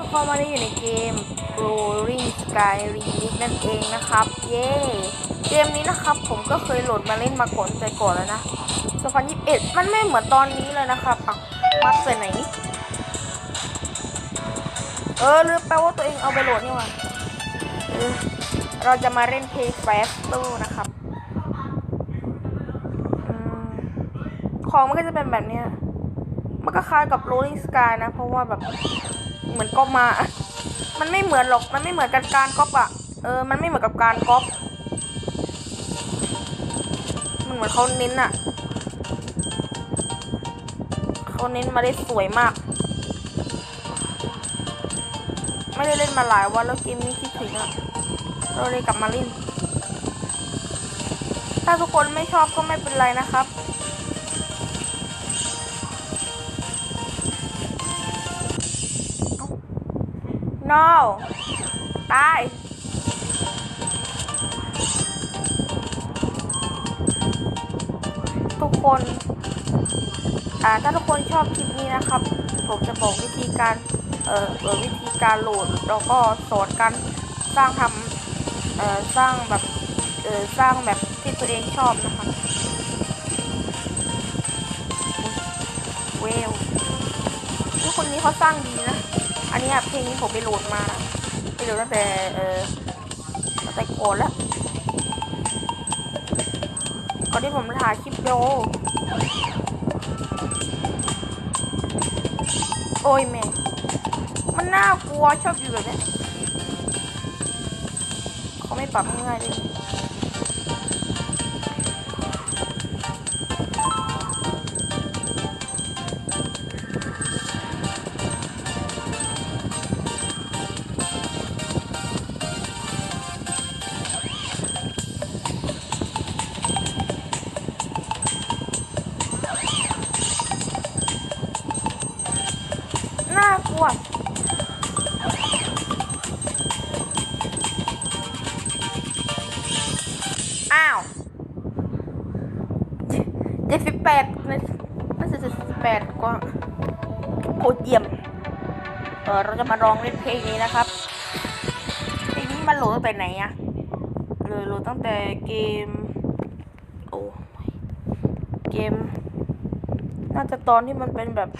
ก็เข้ามาได้อยู่ในเกม Rolling Sky Remix นั่นเองนะครับ เย้ เกมนี้นะครับผมก็เคยโหลดมาเล่นมาก่อนใจก่อนแล้วนะ 2021 มันไม่เหมือนตอนนี้เลยนะครับอะมัดใส่ไหน เออลืมไปว่าตัวเองเอาไปโหลดนี่หว่าเออเราจะมาเล่นเพลงแฟสตู้นะครับอืมของมันก็จะเป็นแบบเนี้ยมันก็คล้ายกับ Rolling Sky นะ เพราะว่าแบบ เหมือนก๊อปมา มันไม่เหมือนหรอก มันไม่เหมือนกันการก๊อปอะเออ มันไม่เหมือนกับการก๊อปมันเหมือนเขาเน้นอะเขาเน้นมาได้สวยมาก ไม่ได้เล่นมาหลายวันแล้วเกมนี้คิดถึงอะเราเลยกลับมาเล่น ถ้าทุกคนไม่ชอบก็ไม่เป็นไรนะครับ no ตาย ทุกคนอ่าถ้าทุกคนชอบคลิปนี้นะครับ ผมจะบอกวิธีการ เอ่อวิธีการโหลด แล้วก็สอนการสร้างทำเอ่อสร้างแบบ เอ่อสร้างแบบที่ตัวเองชอบนะครับเวลทุกคนนี้เขาสร้างดีนะ อันนี้เพลงนี้ผมไปโหลดมาไปโหลดตั้งแต่เออตั้งแต่ก่อนแล้วก่อนที่ผมถ่ายคลิปโดโอ้ยแม่มันน่ากลัวชอบอยู่แบบเนี้ยเขาไม่ปรับง่ายเลย อ้าวเจ็ดสิบแปดน่าจะเจ็ดสิบแปดกว่าโคตรเยี่ยม เออเราจะมาลองเล่นเพลงนี้นะครับเพลงนี้มันโหลดตั้งแต่ไหนอะเลยโหลดตั้งแต่เกม โอ้เกม น่าจะตอนที่มันเป็นแบบ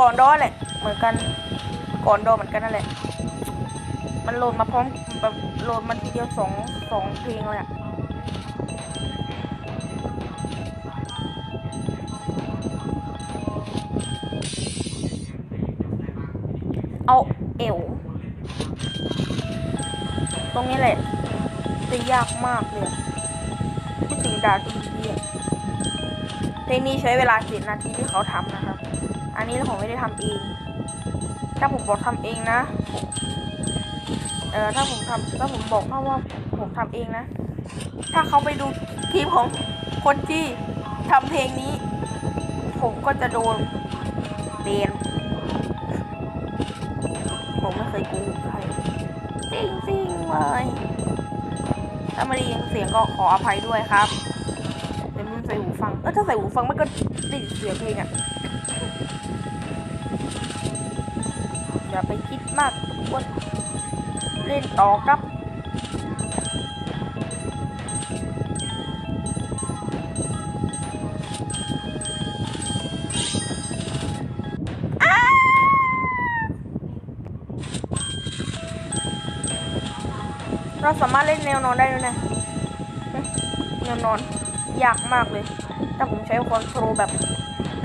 ก่อนดอแหละ เหมือนกัน ก่อนดอเหมือนกันนั่นแหละ มันโหลดมาพร้อมแบบโหลดมาทีเดียวสองสองเพลงเลยอะเอาเอว ตรงนี้แหละจะยากมากเลยคิดถึงดาทีเดียเพลงนี้ใช้เวลาสิบนาทีที่เขาทำนะครับ อันนี้ผมไม่ได้ทำเอง ถ้าผมบอกทำเองนะ เออถ้าผมทำถ้าผมบอกเขาว่าผมทำเองนะ ถ้าเขาไปดูคลิปของคนที่ทำเพลงนี้ ผมก็จะโดนเบนผมไม่เคยกูใครจริงจริงๆเลยถ้าไม่ได้ยินเสียงก็ขออภัยด้วยครับเดี๋ยวมันใส่หูฟัง เออถ้าใส่หูฟังมันก็ได้ยินเสียงเพลงอะ อย่าไปคิดมากทุกคนเล่นต่อครับเราสามารถเล่นแนวนอนได้ด้วยนะแนวนอนยากมากเลยถ้าผมใช้คอนโทรลแบบ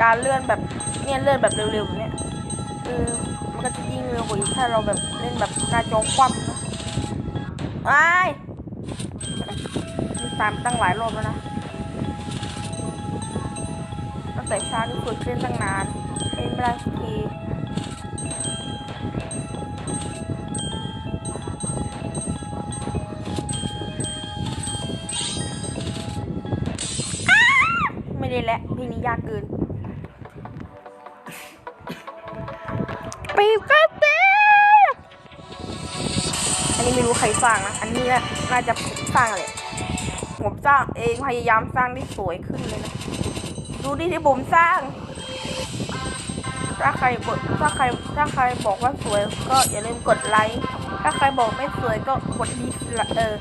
การเลื่อนแบบเนี่ยเลื่อนแบบเร็วๆแบบเนี้ยเออ ร็วกว่าอีกถ้าเราแบบเล่นแบบหน้าจอคว่ำนะไอ้มีตามตั้งหลายรอบแล้วนะ ตั้งแต่ช้าที่ฝึกเล่นตั้งนานเล่นไม่ได้สักทีไม่ได้แล้วเพลงนี้ยากเกิน สร้างนะ อันนี้น่าจะผมสร้างเลยผมสร้างเองพยายามสร้างได้สวยขึ้นเลยนะ ดูดิที่ผมสร้าง ถ้าใครกถ้าใครถ้าใครบอกว่าสวยก็อย่าลืมกดไลค์ถ้าใครบอกไม่สวยก็กดดีเออ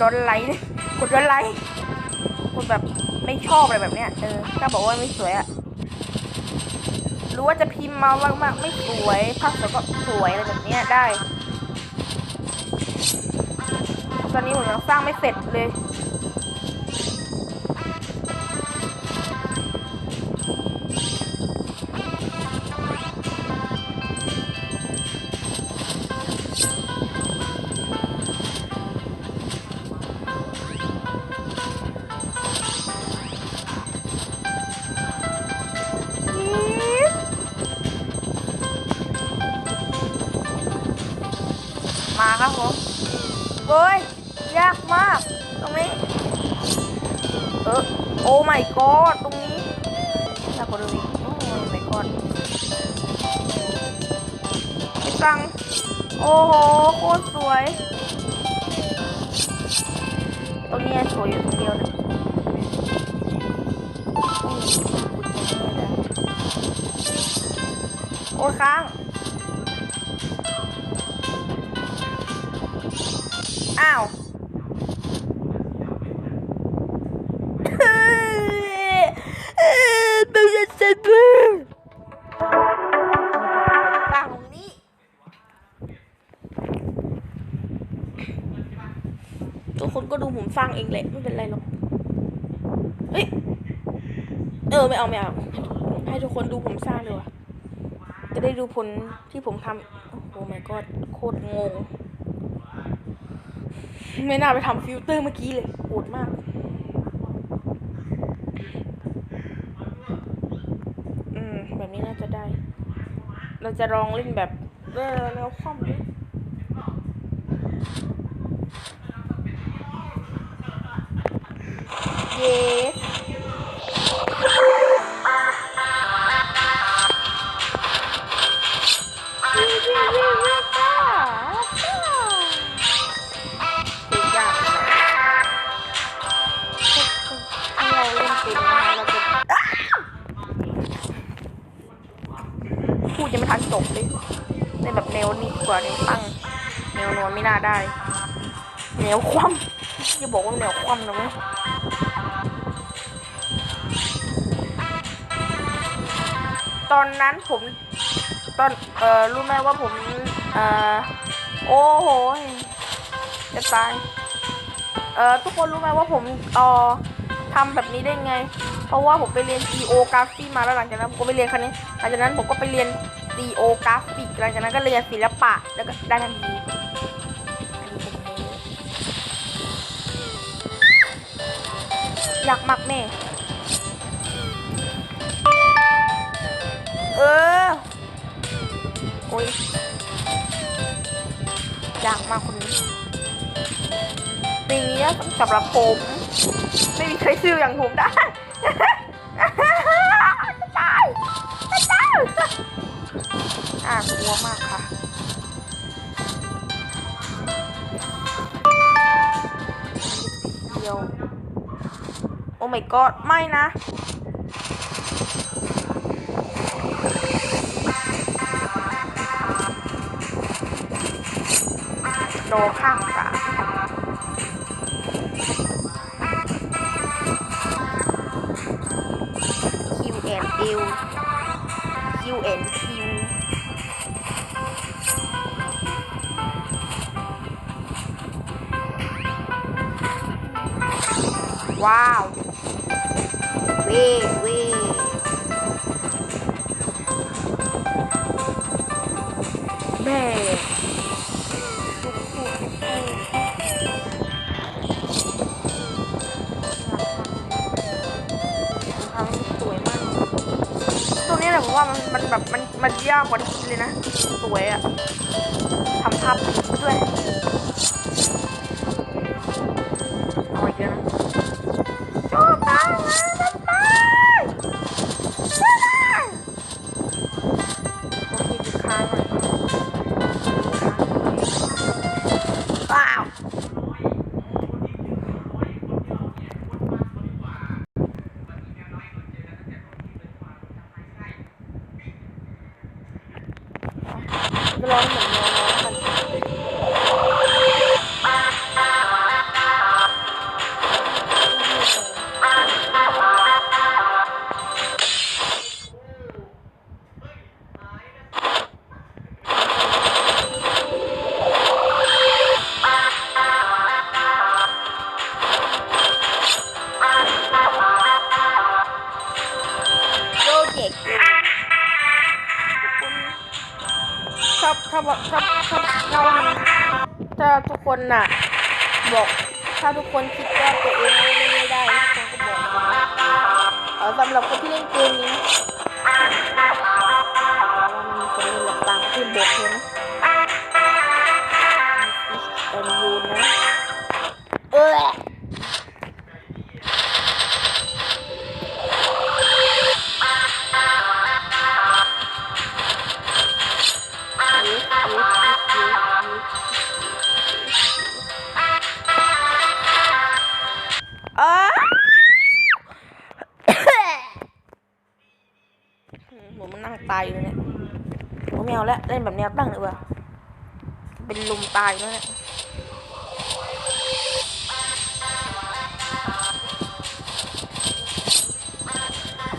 ดอนไลค์กดดอนไลค์กดแบบไม่ชอบอะไรแบบเนี้ยเออถ้าบอกว่าไม่สวยอะหรือว่าจะพิมพ์มามากๆไม่สวยภาพสวยก็สวยอะไรแบบเนี้ยได้ อนนี้ผมยังสร้างไม่เสร็จเลย มาก ตรงนี้ เออโอ้ my god ตรงนี้ยากกว่าเดิมอีกโอ้ my god ไอ้ตังโอ้โห โคตรสวย ตรงนี้สวยอยู่ตรงเดียวนะโอ้ค้างอ้าว กคนก็ดูผมสร้างเองแหละไม่เป็นไรหรอก เฮ้ย เออไม่เอาไม่เอา ให้ทุกคนดูผมสร้างดีกว่าจะได้ดูผลที่ผมทำโอ้โห my god โคตรงง ไม่น่าไปทำฟิลเตอร์เมื่อกี้เลยโหดมาก อืม แบบนี้น่าจะได้ เราจะลองเล่นแบบเออแนวคว่ำ ตอนนั้นผมตอนเอ่อรู้ไหมว่าผมเอ่อโอ้โหจะตายเอ่อทุกคนรู้ไหมว่าผมเอ่อทำแบบนี้ได้ไง เพราะว่าผมไปเรียน CEO กราฟิกมาแล้วหลังจากนั้นผมก็ไปเรียนคันนี้หลังจากนั้นผมก็ไปเรียน CEO กราฟิกหลังจากนั้นก็เรียนศิลปะแล้วก็ได้ทันทีอันนี้ผมโม้อยากมักแม่ เออ โอ้ยอยากมากคนนี้ปีนี้สำหรับผม ไม่มีใครซื้ออย่างผมได้ตายตายน่ากลัวมากค่ะเดียว โอ้ my god ไม่นะ โดข้างฝาคิวเอ็นเอลคิวเอ็นคิวว้าว เวเว ตัวนี้แหละผมว่ามันมันแบบมันมันยากกว่าที่คิดเลยนะ สวยอะทำภาพผิดด้วย Cái. ว่าถ้าถ้าถ้าถ้าทุกคนน่ะ บอก ถ้าทุกคนคิดว่าตัวเองเล่นไม่ได้ทุกคนก็บอกเออสำหรับคนที่เล่นเกมนี้มันมีคนเล่นหลับตางขึ้นบอกเลย ผมไม่เอาแล้วเล่นแบบแนวตั้งดีกว่าเป็นลมตายแล้วเนี่ย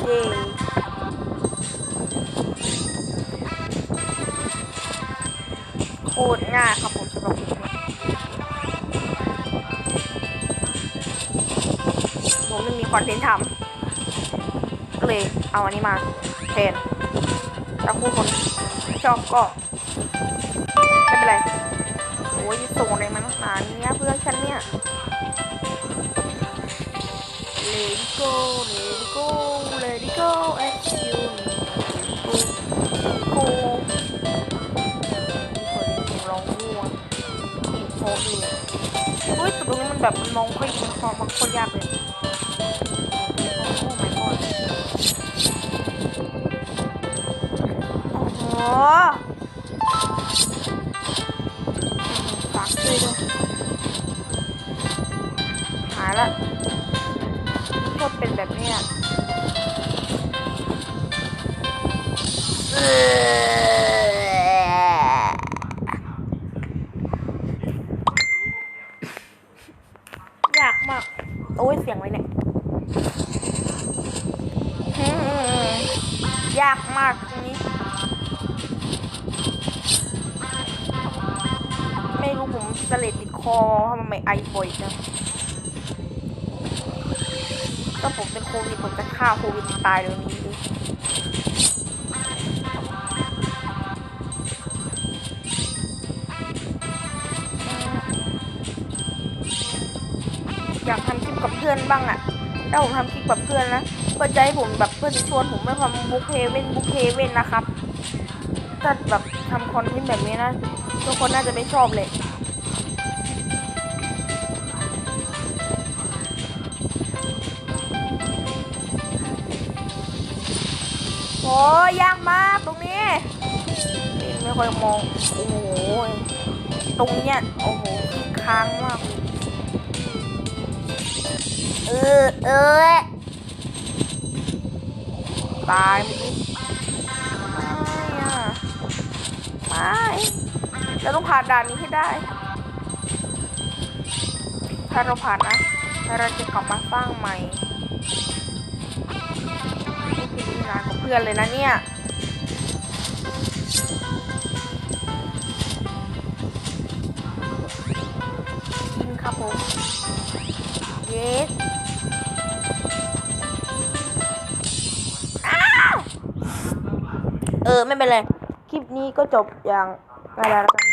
เย้โคตรง่ายครับผมสำหรับผมผมไม่มีคอนเทนต์ทำก็เลยเอาอันนี้มาแทน ถ้าผู้คนชอบก็ไม่เป็นไรโอ้ยส่งอะไรมานักหนาเนี่ยเพื่อนฉันเนี่ย Let it go Let it go Let it go as you go go มีคนร้องง่วงอีกโพสเลยเฮ้ยแต่ตรงนี้มันแบบมันมองค่อยมันมองมันโคตรยากเลย มาก โอ้ยเสียงอะไรเนี่ยยากมากตรงนี้ ไม่รู้ผมสเลดติดคอทำไมไอบ่อยจังก็ผมเป็นโควิดผมจะฆ่าโควิดตายเดี๋ยวนี้ อยากทำคลิปกับเพื่อนบ้างอะถ้าผมทำคลิปกับเพื่อนนะเพื่อจะให้ผมแบบเพื่อนชวนผมไม่ทำบุ๊กเฮเว่นบุ๊กเฮเว่นนะครับถ้าแบบทำคอนเทนต์แบบนี้นะทุกคนน่าจะไม่ชอบเลยโอ้ยยากมากตรงนี้ไม่ค่อยมอง โอ้โห ตรงเนี้ย โอ้โหค้างมาก เออเออตายเมื่อกี้ไม่อะไม่เราต้องผ่านด่านนี้ให้ได้ ถ้าเราผ่านนะแล้วเราจะกลับมาสร้างใหม่นี่คือวิธีการของเพื่อนเลยนะเนี่ย เยสอ้าวเออ ไม่เป็นไร คลิปนี้ก็จบอย่างง่ายแล้วกัน